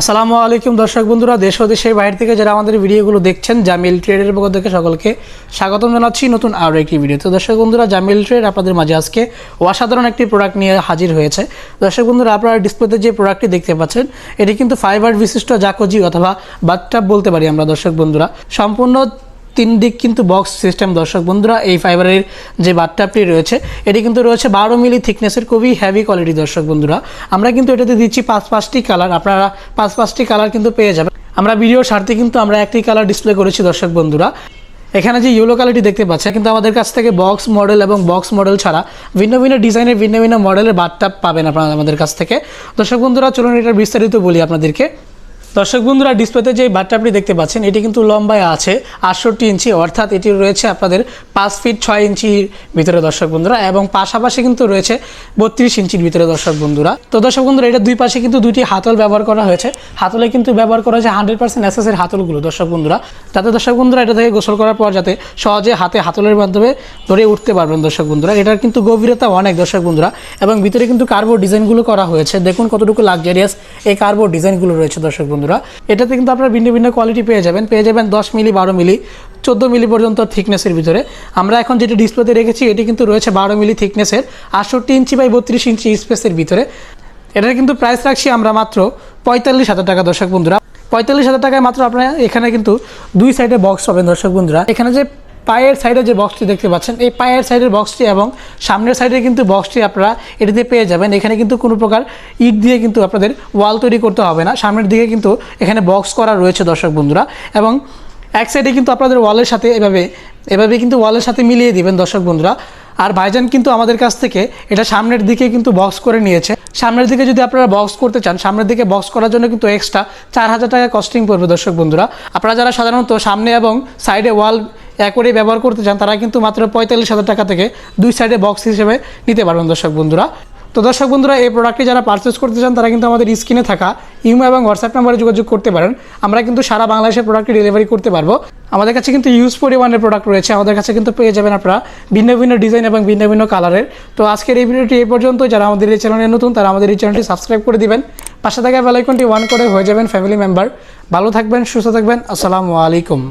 আসসালামু আলাইকুম দর্শক বন্ধুরা, দেশ ও দেশের বাইরে থেকে যারা আমাদের ভিডিওগুলো দেখছেন, জামিল ট্রেডের পক্ষ থেকে সকলকে স্বাগতম জানাচ্ছি নতুন আরও একটি ভিডিও তো দর্শক বন্ধুরা, জামিল ট্রেড আপনাদের মাঝে আজকে অসাধারণ একটি প্রোডাক্ট নিয়ে হাজির হয়েছে। দর্শক বন্ধুরা, আপনারা ডিসপ্লেতে যে প্রোডাক্টটি দেখতে পাচ্ছেন, এটি কিন্তু ফাইবার বিশিষ্ট জাকোজি অথবা বাথটাব বলতে পারি আমরা দর্শক বন্ধুরা। সম্পূর্ণ তিন দিক কিন্তু বক্স সিস্টেম দর্শক বন্ধুরা, এই ফাইবারের যে বাথটাবটি রয়েছে, এটি কিন্তু রয়েছে বারো মিলি থিকনেসের খুবই হেভি কোয়ালিটি দর্শক বন্ধুরা। আমরা কিন্তু এটাতে দিচ্ছি পাঁচ পাঁচটি কালার আপনারা পাঁচ পাঁচটি কালার কিন্তু পেয়ে যাবেন। আমরা ভিডিওর স্বার্থে কিন্তু আমরা একটি কালার ডিসপ্লে করেছি, দর্শক বন্ধুরা। এখানে যে ইয়েলো কালারটি দেখতে পাচ্ছেন কিন্তু আমাদের কাছ থেকে বক্স মডেল এবং বক্স মডেল ছাড়া ভিন্ন ভিন্ন ডিজাইনের ভিন্ন ভিন্ন মডেলের বাথটাব পাবেন আপনারা আমাদের কাছ থেকে। দর্শক বন্ধুরা, চলুন এটার বিস্তারিত বলি আপনাদেরকে। দর্শক বন্ধুরা ডিসপ্লেতে যে বাটটা আপনি দেখতে পাচ্ছেন, এটি কিন্তু লম্বায় আছে, আটষট্টি ইঞ্চি, অর্থাৎ এটি রয়েছে আপনাদের পাঁচ ফিট ছয় ইঞ্চির ভিতরে দর্শক বন্ধুরা, এবং পাশাপাশি কিন্তু রয়েছে বত্রিশ ইঞ্চির ভিতরে দর্শক বন্ধুরা। তো দর্শক বন্ধুরা, এটা দুই পাশে কিন্তু দুইটি হাতল ব্যবহার করা হয়েছে। হাতলে কিন্তু ব্যবহার করা হয়েছে হান্ড্রেড পার্সেন্ট এসএসের হাতলগুলো, দর্শক বন্ধুরা। যাতে দর্শক বন্ধুরা এটা থেকে গোসল করার পর যাতে সহজে হাতে হাতলের মাধ্যমে ধরে উঠতে পারবেন দর্শক বন্ধুরা। এটার কিন্তু গভীরতা অনেক দর্শক বন্ধুরা, এবং ভিতরে কিন্তু কার্বো ডিজাইনগুলো করা হয়েছে। দেখুন কতটুকু লাক্সারিয়াস এই কার্বো ডিজাইনগুলো রয়েছে দর্শক বন্ধুরা। এটাতে কিন্তু আপনারা ভিন্ন ভিন্ন কোয়ালিটি পেয়ে যাবেন। পেয়ে যাবেন দশ মিলি, বারো মিলি, চোদ্দ মিলি পর্যন্ত থিকনেসের ভিতরে। আমরা এখন যেটি ডিসপ্লেতে রেখেছি, এটি কিন্তু রয়েছে বারো মিলি থিকনেসের আটষট্টি ইঞ্চি বাই বত্রিশ ইঞ্চি স্পেসের ভিতরে। এটার কিন্তু প্রাইস রাখছি আমরা মাত্র পঁয়তাল্লিশ হাজার টাকা, দর্শক বন্ধুরা। পঁয়তাল্লিশ হাজার টাকায় মাত্র আপনারা এখানে কিন্তু দুই সাইডে বক্স পাবেন, দর্শক বন্ধুরা। এখানে যে পায়ের সাইডে যে বক্সটি দেখতে পাচ্ছেন, এই পায়ের সাইডের বক্সটি এবং সামনের সাইডে কিন্তু বক্সটি আপনারা এটিতে পেয়ে যাবেন। এখানে কিন্তু কোনো প্রকার ইট দিয়ে কিন্তু আপনাদের ওয়াল তৈরি করতে হবে না। সামনের দিকে কিন্তু এখানে বক্স করা রয়েছে দর্শক বন্ধুরা। এবং এক সাইডে কিন্তু আপনাদের ওয়ালের সাথে এভাবে এভাবে কিন্তু ওয়ালের সাথে মিলিয়ে দিবেন দর্শক বন্ধুরা। আর ভাইজান কিন্তু আমাদের কাছ থেকে এটা সামনের দিকে কিন্তু বক্স করে নিয়েছে। সামনের দিকে যদি আপনারা বক্স করতে চান, সামনের দিকে বক্স করার জন্য কিন্তু এক্সট্রা চার হাজার টাকা কস্টিং পড়বে দর্শক বন্ধুরা। আপনারা যারা সাধারণত সামনে এবং সাইডে ওয়াল একরে ব্যবহার করতে চান, তারা কিন্তু মাত্র পঁয়তাল্লিশ হাজার টাকা থেকে দুই সাইডে বক্স হিসেবে নিতে পারবেন দর্শক বন্ধুরা। তো দর্শক বন্ধুরা, এই প্রোডাক্টটি যারা পারচেস করতে চান, তারা কিন্তু আমাদের স্ক্রিনে থাকা ইমো এবং হোয়াটসঅ্যাপ নাম্বারে যোগাযোগ করতে পারেন। আমরা কিন্তু সারা বাংলাদেশের প্রোডাক্টটি ডেলিভারি করতে পারব। আমাদের কাছে কিন্তু ইউজ পরিমাণের প্রোডাক্ট রয়েছে। আমাদের কাছে কিন্তু পেয়ে যাবেন আপনারা ভিন্ন ভিন্ন ডিজাইন এবং ভিন্ন ভিন্ন কালারের তো আজকের এই ভিডিওটি এই পর্যন্ত। যারা আমাদের এই চ্যানেলে নতুন, তারা আমাদের এই চ্যানেলটি সাবস্ক্রাইব করে দিবেন। পাশে থাকা বেলাইকনটি ওয়ান করে হয়ে যাবেন ফ্যামিলি মেম্বার ভালো থাকবেন, সুস্থ থাকবেন। আসসালামু আলাইকুম।